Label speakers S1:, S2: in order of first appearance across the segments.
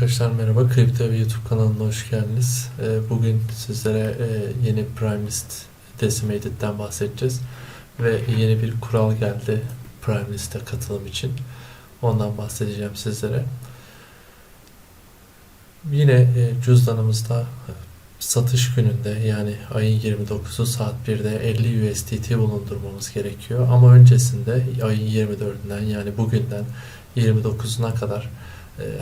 S1: Arkadaşlar merhaba, Kripto ve YouTube kanalına hoş geldiniz. Ee, Bugün sizlere e, yeni Prime List Decimated'den bahsedeceğiz. Ve yeni bir kural geldi Prime List'e katılım için. Ondan bahsedeceğim sizlere. Yine e, cüzdanımızda satış gününde yani ayın 29'u saat 1'de 50 USDT bulundurmamız gerekiyor. Ama öncesinde ayın 24'ünden yani bugünden 29'una kadar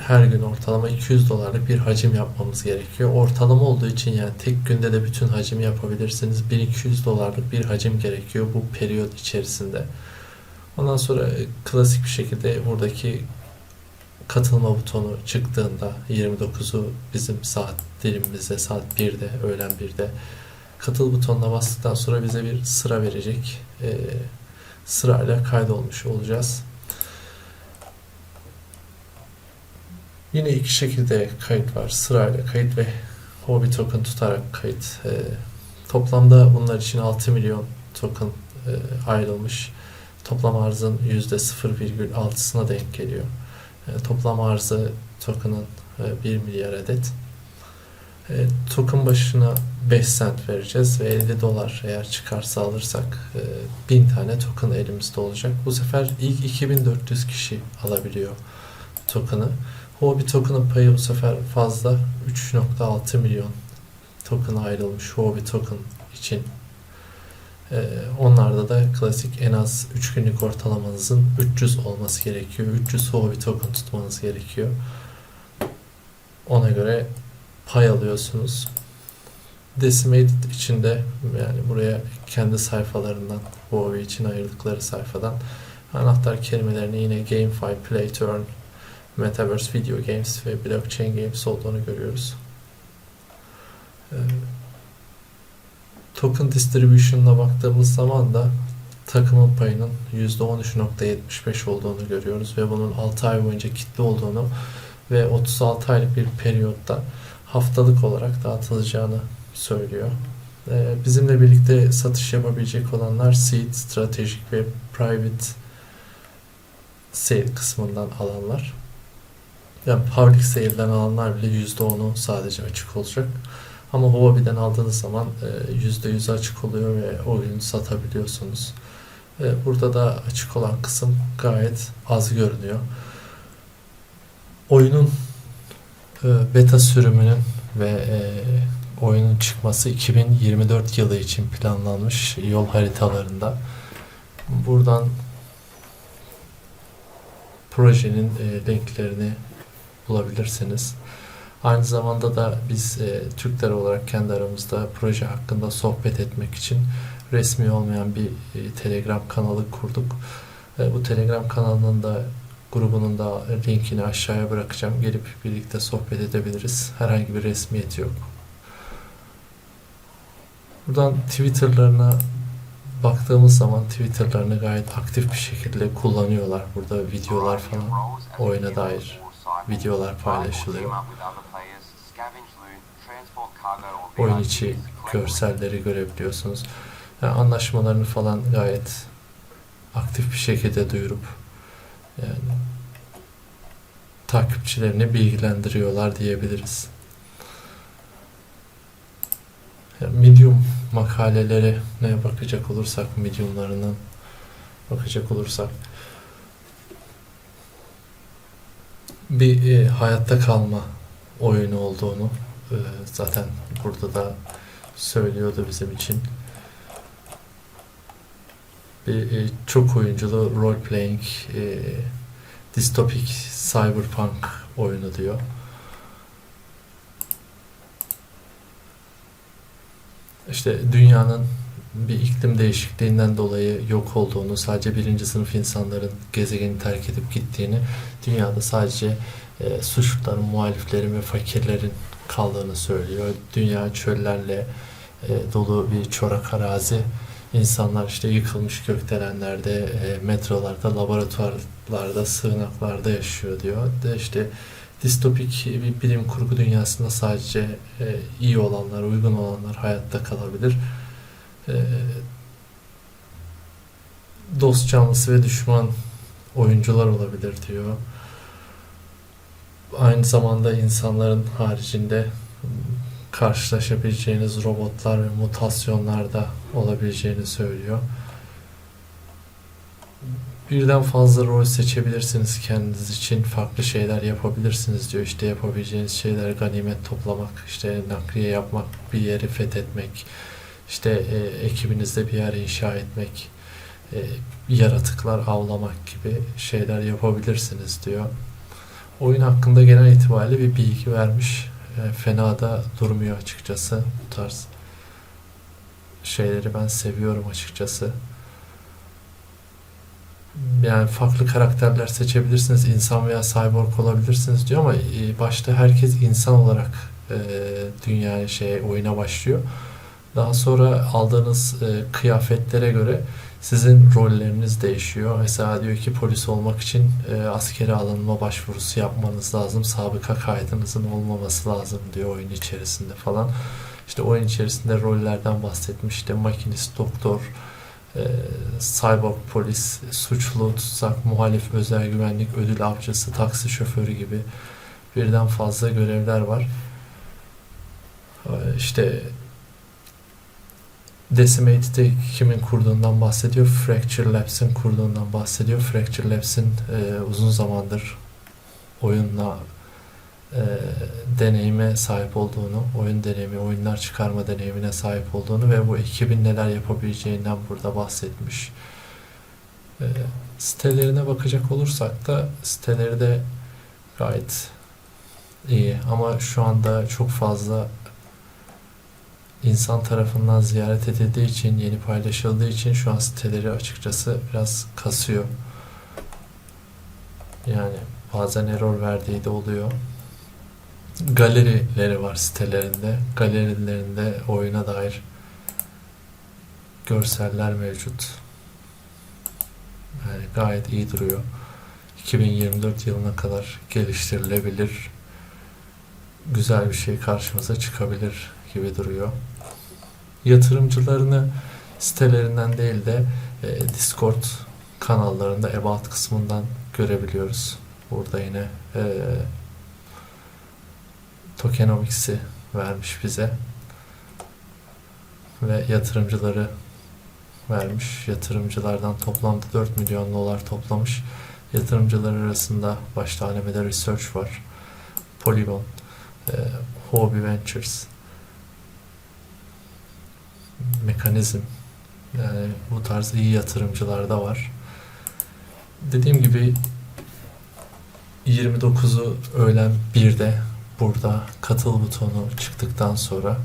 S1: her gün ortalama 200 dolarlık bir hacim yapmamız gerekiyor. Ortalama olduğu için yani tek günde de bütün hacimi yapabilirsiniz. 1200 dolarlık bir hacim gerekiyor bu periyot içerisinde. Ondan sonra e, klasik bir şekilde buradaki katılma butonu çıktığında 29'u bizim saat dilimimizde saat 1'de öğlen 1'de katıl butonuna bastıktan sonra bize bir sıra verecek. E, sırayla kaydolmuş olacağız. Yine iki şekilde kayıt var. Sırayla kayıt ve hobby token tutarak kayıt. E, toplamda bunlar için 6 milyon token e, ayrılmış. Toplam arzın %0,6'sına denk geliyor. E, toplam arzı token'ın e, 1 milyar adet. E, token başına 5 cent vereceğiz ve 50 dolar eğer çıkarsa alırsak e, 1000 tane token elimizde olacak. Bu sefer ilk 2400 kişi alabiliyor token'ı. Hobby token'ın payı bu sefer fazla. 3.6 milyon token ayrılmış Hobby token için. Ee, onlarda da klasik en az 3 günlük ortalamanızın 300 olması gerekiyor. 300 Hobby token tutmanız gerekiyor. Ona göre pay alıyorsunuz. Decimated içinde yani buraya kendi sayfalarından Huawei için ayırdıkları sayfadan anahtar kelimelerini yine GameFi, Play to Earn, Metaverse Video Games ve Blockchain Games olduğunu görüyoruz. Ee, token Distribution'ına baktığımız zaman da takımın payının %13.75 olduğunu görüyoruz ve bunun 6 ay boyunca kitle olduğunu ve 36 aylık bir periyotta haftalık olarak dağıtılacağını söylüyor. Ee, bizimle birlikte satış yapabilecek olanlar seed, stratejik ve private sale kısmından alanlar. Yani public sale'den alanlar bile %10'u sadece açık olacak. Ama Huawei'den aldığınız zaman e, %100 açık oluyor ve o ürünü satabiliyorsunuz. E, Burada da açık olan kısım gayet az görünüyor. Oyunun e, beta sürümünün ve e, oyunun çıkması 2024 yılı için planlanmış yol haritalarında. Buradan projenin e, linklerini bulabilirsiniz. Aynı zamanda da biz e, Türkler olarak kendi aramızda proje hakkında sohbet etmek için resmi olmayan bir e, Telegram kanalı kurduk. E, bu Telegram kanalının da grubunun da linkini aşağıya bırakacağım. Gelip birlikte sohbet edebiliriz. Herhangi bir resmiyeti yok. Buradan Twitter'larına baktığımız zaman Twitter'larını gayet aktif bir şekilde kullanıyorlar. Burada videolar falan oyuna dair videolar paylaşılıyor. Oyun içi görselleri görebiliyorsunuz. Yani anlaşmalarını falan gayet aktif bir şekilde duyurup yani takipçilerini bilgilendiriyorlar diyebiliriz. Yani Medium makaleleri ne bakacak olursak Medium'larının bakacak olursak bir e, hayatta kalma oyunu olduğunu e, zaten burada da söylüyordu bizim için. Bir e, çok oyunculu role playing e, distopik cyberpunk oyunu diyor. İşte dünyanın bir iklim değişikliğinden dolayı yok olduğunu, sadece birinci sınıf insanların gezegeni terk edip gittiğini, dünyada sadece e, suçluların, muhaliflerin ve fakirlerin kaldığını söylüyor. Dünya çöllerle e, dolu bir çorak arazi. İnsanlar işte yıkılmış gökdelenlerde, e, metrolarda, laboratuvarlarda, sığınaklarda yaşıyor diyor. De işte distopik bir bilim kurgu dünyasında sadece e, iyi olanlar, uygun olanlar hayatta kalabilir. E, dost canlısı ve düşman oyuncular olabilir diyor. aynı zamanda insanların haricinde karşılaşabileceğiniz robotlar ve mutasyonlar da olabileceğini söylüyor. Birden fazla rol seçebilirsiniz kendiniz için. Farklı şeyler yapabilirsiniz diyor. İşte yapabileceğiniz şeyler ganimet toplamak, işte nakliye yapmak, bir yeri fethetmek, işte e, ekibinizde bir yer inşa etmek, e, yaratıklar avlamak gibi şeyler yapabilirsiniz diyor. Oyun hakkında genel itibariyle bir bilgi vermiş. E, fena da durmuyor açıkçası. Bu tarz şeyleri ben seviyorum açıkçası. Yani farklı karakterler seçebilirsiniz. insan veya cyborg olabilirsiniz diyor ama e, başta herkes insan olarak e, dünyaya şey oyuna başlıyor. Daha sonra aldığınız e, kıyafetlere göre sizin rolleriniz değişiyor. Mesela diyor ki polis olmak için e, askere alınma başvurusu yapmanız lazım. Sabıka kaydınızın olmaması lazım diyor oyun içerisinde falan. İşte oyun içerisinde rollerden bahsetmiş. İşte makinist, doktor, e, cyborg polis, suçlu, tutsak, muhalif, özel güvenlik, ödül avcısı, taksi şoförü gibi birden fazla görevler var. E, İşte Decimated'i kimin kurduğundan bahsediyor. Fracture Labs'in kurduğundan bahsediyor. Fracture Labs'in e, uzun zamandır oyunla e, deneyime sahip olduğunu, oyun deneyimi, oyunlar çıkarma deneyimine sahip olduğunu ve bu ekibin neler yapabileceğinden burada bahsetmiş. E, sitelerine bakacak olursak da siteleri de gayet iyi ama şu anda çok fazla insan tarafından ziyaret edildiği için, yeni paylaşıldığı için şu an siteleri açıkçası biraz kasıyor. Yani bazen error verdiği de oluyor. Galerileri var sitelerinde. Galerilerinde oyuna dair görseller mevcut. Yani gayet iyi duruyor. 2024 yılına kadar geliştirilebilir. Güzel bir şey karşımıza çıkabilir gibi duruyor. Yatırımcılarını sitelerinden değil de e, Discord kanallarında About kısmından görebiliyoruz. Burada yine e, tokenomics'i vermiş bize ve yatırımcıları vermiş. Yatırımcılardan toplamda 4 milyon dolar toplamış. Yatırımcılar arasında başta Alameda Research var. Polygon, e, Hobby Ventures, mekanizm yani bu tarz iyi yatırımcılar da var. Dediğim gibi 29'u öğlen 1'de burada katıl butonu çıktıktan sonra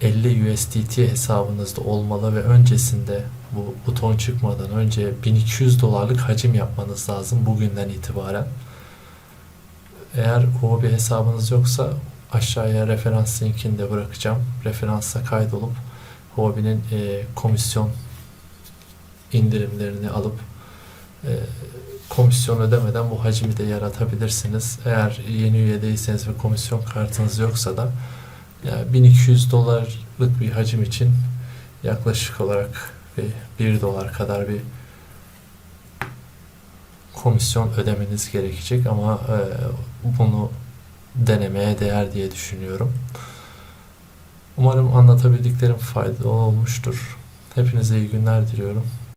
S1: 50 USDT hesabınızda olmalı ve öncesinde bu buton çıkmadan önce 1200 dolarlık hacim yapmanız lazım bugünden itibaren. Eğer o bir hesabınız yoksa aşağıya referans linkini de bırakacağım. Referansa kaydolup Huobi'nin e, komisyon indirimlerini alıp e, komisyon ödemeden bu hacmi de yaratabilirsiniz. Eğer yeni üye değilseniz ve komisyon kartınız yoksa da yani 1200 dolarlık bir hacim için yaklaşık olarak bir 1 dolar kadar bir komisyon ödemeniz gerekecek ama e, bunu denemeye değer diye düşünüyorum. Umarım anlatabildiklerim faydalı olmuştur. Hepinize iyi günler diliyorum.